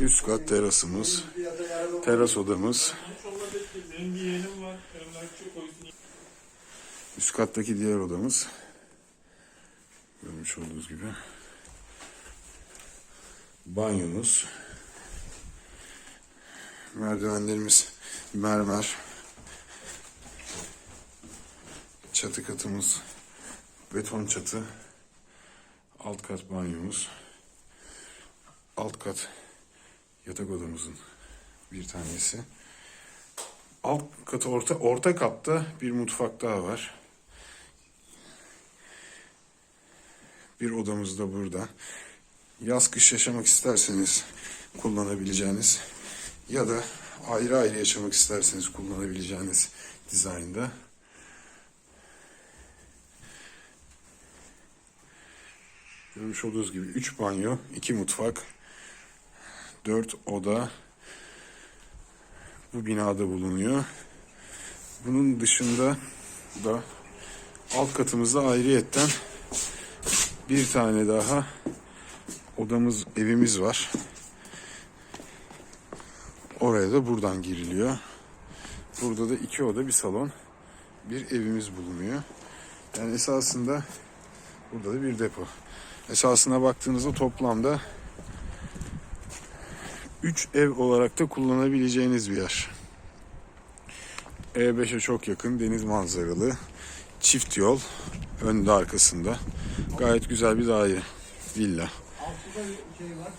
Üst kat terasımız. Teras odamız. Üst kattaki diğer odamız. Görmüş olduğunuz gibi. Banyomuz. Merdivenlerimiz mermer. Çatı katımız beton çatı. Alt kat banyomuz. Alt kat yatak odamızın bir tanesi. Alt katı orta orta katta bir mutfak daha var. Bir odamız da burada. Yaz kış yaşamak isterseniz kullanabileceğiniz ya da ayrı ayrı yaşamak isterseniz kullanabileceğiniz dizaynda. Görmüş olduğunuz gibi 3 banyo, 2 mutfak, 4 oda bu binada bulunuyor. Bunun dışında da alt katımızda ayrıyetten bir tane daha odamız, evimiz var. Oraya da buradan giriliyor. Burada da iki oda, bir salon, bir evimiz bulunuyor. Yani esasında burada da bir depo. Esasına baktığınızda toplamda 3 ev olarak da kullanabileceğiniz bir yer. E5'e çok yakın, deniz manzaralı, çift yol, önde arkasında. Gayet güzel bir daire, villa. Altıda şey var.